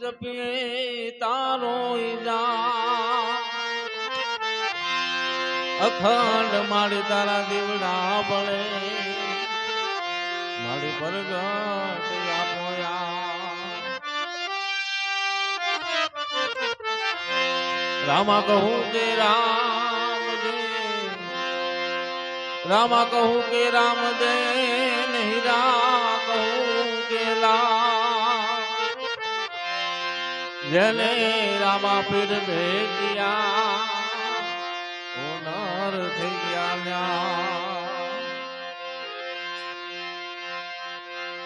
જપીએ તારો જા અખંડ મારી તારા દીવડા બળે મારી પરગટ રામા કહું કે રામ રામા કહું કે રામ દે નહીં રા કહું કે લા જેને રામા પીર ભેટિયા હોનર થઈ ગયા.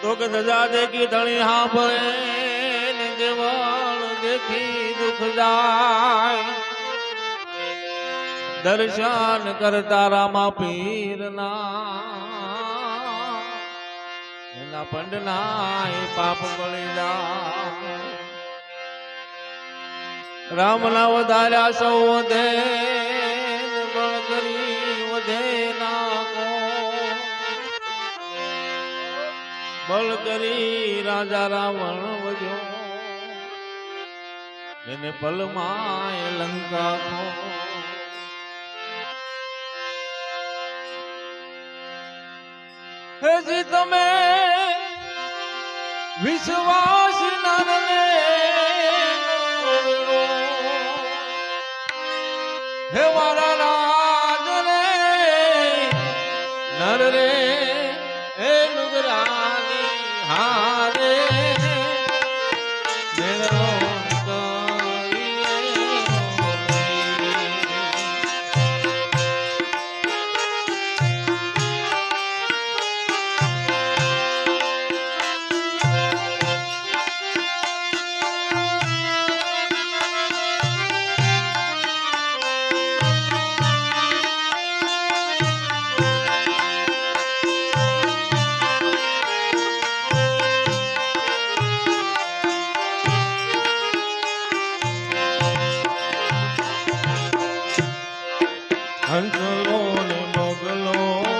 તો કે સજા દેખી ધણી હા ભરે ને દેવળ દેખી દુઃખ જાય દર્શન કરતા રામા પીરના, એના પંડના પાપ ગળી જાય રામના વધાર્યા સૌ વધે ને વધે નાખો બળ કરી રાજા રાવણ વધ્યો. એને પલમાં એ લંકા ખો. હેજી તમે વિશ્વાસ હંસલો ને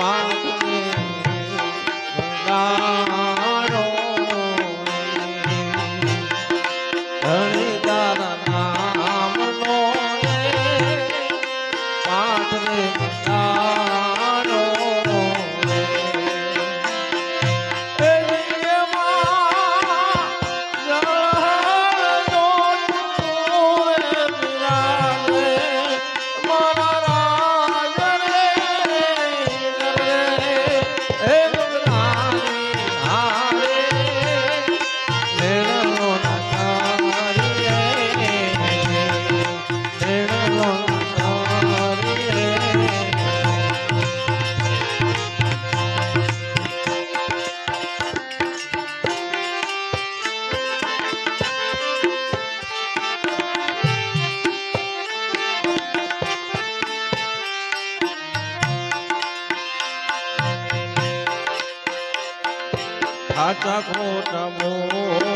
Wow. સાચા ખોટા બોલીને